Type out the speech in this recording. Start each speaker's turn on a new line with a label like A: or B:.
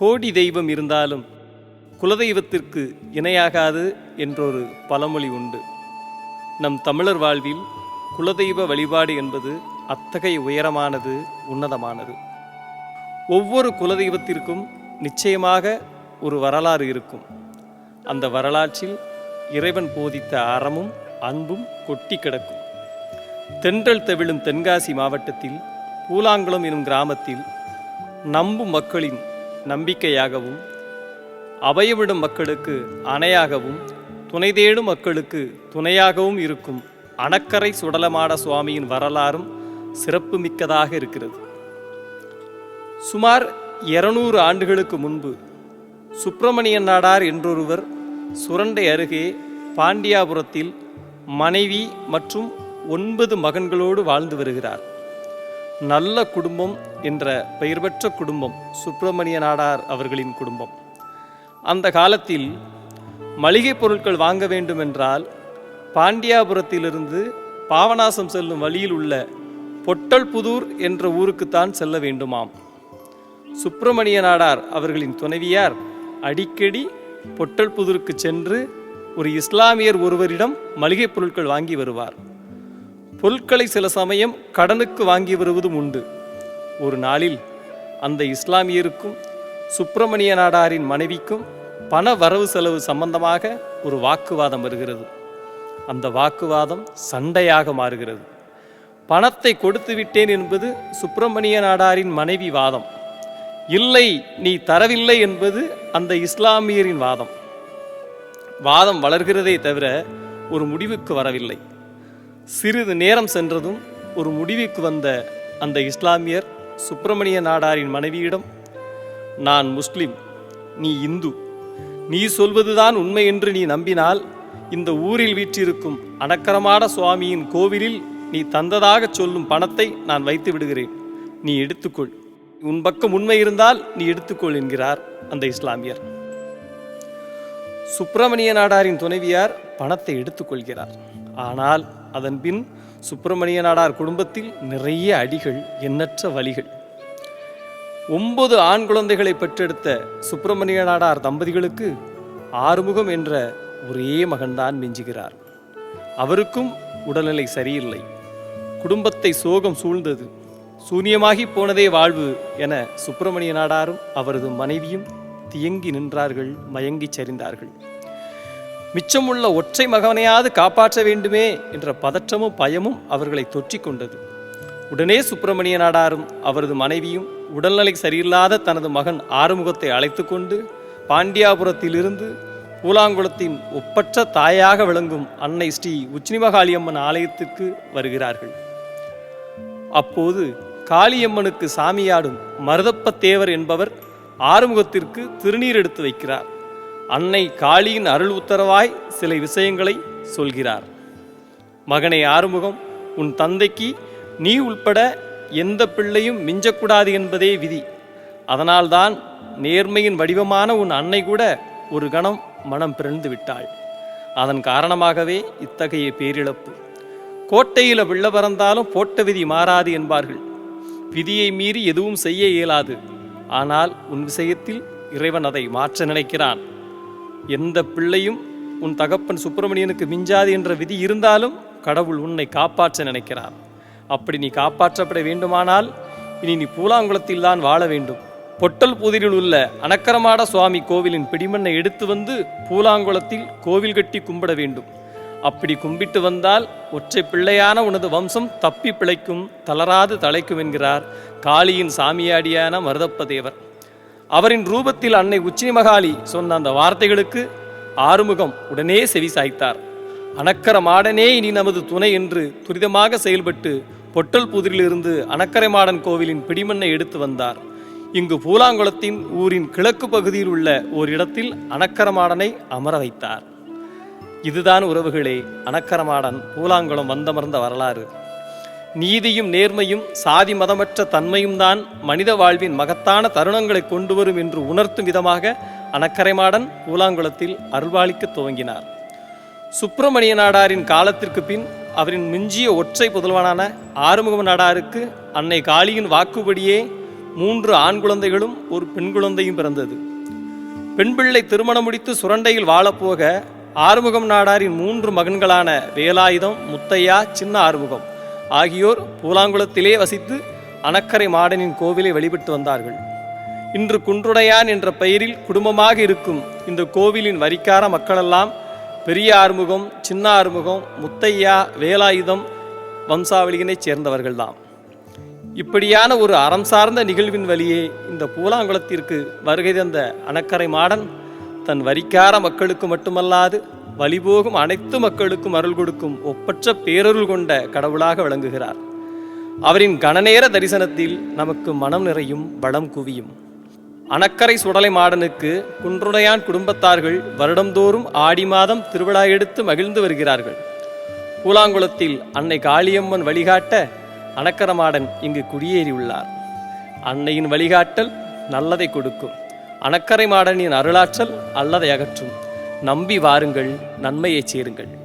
A: கோடி தெய்வம் இருந்தாலும் குலதெய்வத்திற்கு இணையாகாது என்றொரு பழமொழி உண்டு. நம் தமிழர் வாழ்வில் குலதெய்வ வழிபாடு என்பது அத்தகைய உயரமானது உன்னதமானது. ஒவ்வொரு குலதெய்வத்திற்கும் நிச்சயமாக ஒரு வரலாறு இருக்கும். அந்த வரலாற்றில் இறைவன் போதித்த அறமும் அன்பும் கொட்டி கிடக்கும். தென்றல் தவிழும் தென்காசி மாவட்டத்தில் பூலாங்குளம் எனும் கிராமத்தில் நம்பும் மக்களின் நம்பிக்கையாகவும் அபயவிடும் மக்களுக்கு அணையாகவும் துணை தேடும் மக்களுக்கு துணையாகவும் இருக்கும் அணக்கரை சுடலமாட சுவாமியின் வரலாறும் சிறப்புமிக்கதாக இருக்கிறது. சுமார் இருநூறு ஆண்டுகளுக்கு முன்பு சுப்பிரமணியன் நாடார் என்றொருவர் சுரண்டை அருகே பாண்டியாபுரத்தில் மனைவி மற்றும் ஒன்பது மகன்களோடு வாழ்ந்து வருகிறார். நல்ல குடும்பம் என்ற பெயர் பெற்ற குடும்பம் சுப்பிரமணிய நாடார் அவர்களின் குடும்பம். அந்த காலத்தில் மளிகை பொருட்கள் வாங்க வேண்டுமென்றால் பாண்டியாபுரத்திலிருந்து பாவநாசம் செல்லும் வழியில் உள்ள பொட்டல்புதூர் என்ற ஊருக்குத்தான் செல்ல வேண்டுமாம். சுப்பிரமணிய நாடார் அவர்களின் துணைவியார் அடிக்கடி பொட்டல்புதூருக்கு சென்று ஒரு இஸ்லாமியர் ஒருவரிடம் மளிகைப் பொருட்கள் வாங்கி வருவார். பொருட்களை சில சமயம் கடனுக்கு வாங்கி வருவதும் உண்டு. ஒரு நாளில் அந்த இஸ்லாமியருக்கும் சுப்பிரமணிய நாடாரின் மனைவிக்கும் பண வரவு செலவு சம்பந்தமாக ஒரு வாக்குவாதம் வருகிறது. அந்த வாக்குவாதம் சண்டையாக மாறுகிறது. பணத்தை கொடுத்து விட்டேன் என்பது சுப்பிரமணிய நாடாரின் மனைவி வாதம். இல்லை நீ தரவில்லை என்பது அந்த இஸ்லாமியரின் வாதம். வாதம் வளர்கிறதே தவிர ஒரு முடிவுக்கு வரவில்லை. சிறிது நேரம் சென்றதும் ஒரு முடிவுக்கு வந்த அந்த இஸ்லாமியர் சுப்பிரமணிய நாடாரின் மனைவியிடம் நான் முஸ்லிம் நீ இந்து நீ சொல்வதுதான் உண்மை என்று நீ நம்பினால் இந்த ஊரில் வீற்றிருக்கும் அடக்கரமான சுவாமியின் கோவிலில் நீ தந்ததாகச் சொல்லும் பணத்தை நான் வைத்து விடுகிறேன். நீ எடுத்துக்கொள். உன் பக்கம் உண்மை இருந்தால் நீ எடுத்துக்கொள் என்கிறார் அந்த இஸ்லாமியர். சுப்பிரமணிய நாடாரின் துணைவியார் பணத்தை எடுத்துக்கொள்கிறார். ஆனால் அதன் பின் சுப்பிரமணிய நாடார் குடும்பத்தில் நிறைய அடிகள் எண்ணற்ற வழிகள். ஒன்பது ஆண் குழந்தைகளை பெற்றெடுத்த சுப்பிரமணிய நாடார் தம்பதிகளுக்கு ஆறுமுகம் என்ற ஒரே மகன்தான் மிஞ்சுகிறார். அவருக்கும் உடல்நிலை சரியில்லை. குடும்பத்தை சோகம் சூழ்ந்தது. சூன்யமாகி போனதே வாழ்வு என சுப்பிரமணிய நாடாரும் அவரது மனைவியும் தியங்கி நின்றார்கள் மயங்கிச் சரிந்தார்கள். மிச்சமுள்ள ஒற்றை மகனையாவது காப்பாற்ற வேண்டுமே என்ற பதற்றமும் பயமும் அவர்களை தொற்றிக் கொண்டது உடனே சுப்பிரமணிய நாடாரும் அவரது மனைவியும் உடல்நிலை சரியில்லாத தனது மகன் ஆறுமுகத்தை அழைத்து கொண்டு பாண்டியாபுரத்திலிருந்து பூலாங்குளத்தின் ஒப்பற்ற தாயாக விளங்கும் அன்னை ஸ்ரீ உச்சினிமகாளியம்மன் ஆலயத்திற்கு வருகிறார்கள். அப்போது காளியம்மனுக்கு சாமியாடும் மருதப்ப தேவர் என்பவர் ஆறுமுகத்திற்கு திருநீர் எடுத்து வைக்கிறார். அன்னை காளியின் அருள் உத்தரவாய் சில விஷயங்களை சொல்கிறார். மகனை ஆறுமுகம் உன் தந்தைக்கு நீ உள்பட எந்த பிள்ளையும் மிஞ்சக்கூடாது என்பதே விதி. அதனால்தான் நேர்மையின் வடிவமான உன் அன்னை கூட ஒரு கணம் மனம் பிறந்து விட்டாள். அதன் காரணமாகவே இத்தகைய பேரிழப்பு. கோட்டையில் வெள்ள பறந்தாலும் போட்ட விதி மாறாது என்பார்கள். விதியை மீறி எதுவும் செய்ய இயலாது. ஆனால் உன் விஷயத்தில் இறைவன் அதை மாற்ற நினைக்கிறான். எந்த பிள்ளையும் உன் தகப்பன் சுப்பிரமணியனுக்கு மிஞ்சாது என்ற விதி இருந்தாலும் கடவுள் உன்னை காப்பாற்ற நினைக்கிறார். அப்படி நீ காப்பாற்றப்பட வேண்டுமானால் இனி நீ பூலாங்குளத்தில் தான் வாழ வேண்டும். பொட்டல் புதிரில் உள்ள அனக்கரமாட சுவாமி கோவிலின் பிடிமண்ணை எடுத்து வந்து பூலாங்குளத்தில் கோவில் கட்டி கும்பிட வேண்டும். அப்படி கும்பிட்டு வந்தால் ஒற்றை பிள்ளையான உனது வம்சம் தப்பி பிழைக்கும் தளராது தலைக்கும் என்கிறார் காளியின் சாமியாடியான மருதப்ப தேவர். அவரின் ரூபத்தில் அன்னை உச்சினி மகாலி சொன்ன அந்த வார்த்தைகளுக்கு ஆறுமுகம் உடனே செவி சாய்த்தார். அணக்கர மாடனே இனி நமது துணை என்று துரிதமாக செயல்பட்டு பொட்டல் புதிரிலிருந்து அணக்கரை மாடன் கோவிலின் பிடிமண்ணை எடுத்து வந்தார். இங்கு பூலாங்குளத்தின் ஊரின் கிழக்கு பகுதியில் உள்ள ஓர் இடத்தில் அணக்கரமாடனை அமர வைத்தார். இதுதான் உறவுகளே அணக்கரமாடன் பூலாங்குளம் வந்தமர்ந்த வரலாறு. நீதியும் நேர்மையும் சாதி மதமற்ற தன்மையும் தான் மனித வாழ்வின் மகத்தான தருணங்களை கொண்டு வரும் என்று உணர்த்தும் விதமாக அணக்கரைமாடன் கூலாங்குளத்தில் அருள்வாளிக்க துவங்கினார். சுப்பிரமணிய நாடாரின் காலத்திற்கு பின் அவரின் மிஞ்சிய ஒற்றை புதல்வனான ஆறுமுக நாடாருக்கு அன்னை காளியின் வாக்குப்படியே மூன்று ஆண் குழந்தைகளும் ஒரு பெண் குழந்தையும் பிறந்தது. பெண் பிள்ளை திருமணம் முடித்து சுரண்டையில் வாழப்போக ஆறுமுகம் நாடாரின் மூன்று மகன்களான வேலாயுதம் முத்தையா சின்ன ஆறுமுகம். ஆகியோர் பூலாங்குளத்திலே வசித்து அணக்கரை மாடனின் கோவிலை வழிபட்டு வந்தார்கள். இன்று குன்றுடையான் என்ற பெயரில் குடும்பமாக இருக்கும் இந்த கோவிலின் வரிக்கார மக்களெல்லாம் பெரிய ஆறுமுகம் சின்ன ஆறுமுகம் முத்தையா வேலாயுதம் வம்சாவளியினைச் சேர்ந்தவர்கள்தாம். இப்படியான ஒரு அறம் சார்ந்த நிகழ்வின் வழியே இந்த பூலாங்குளத்திற்கு வருகை தந்த அணக்கரை மாடன் தன் வரிக்கார மக்களுக்கு மட்டுமல்லாது வழிபோகும் அனைத்து மக்களுக்கும் அருள் கொடுக்கும் ஒப்பற்ற பேரருள் கொண்ட கடவுளாக விளங்குகிறார். அவரின் கணநேர தரிசனத்தில் நமக்கு மனம் நிறையும் வளம் குவியும். அணக்கரை சுடலை மாடனுக்கு குன்றுடையான் குடும்பத்தார்கள் வருடந்தோறும் ஆடி மாதம் திருவிழா எடுத்து மகிழ்ந்து வருகிறார்கள். பூலாங்குளத்தில் அன்னை காளியம்மன் வழிகாட்ட அணக்கரமாடன் இங்கு குடியேறியுள்ளார். அன்னையின் வழிகாட்டல் நல்லதை கொடுக்கும். அணக்கரை மாடனின் அருளாற்றல் அல்லதை அகற்றும். நம்பி வாருங்கள் நன்மையைச் சேருங்கள்.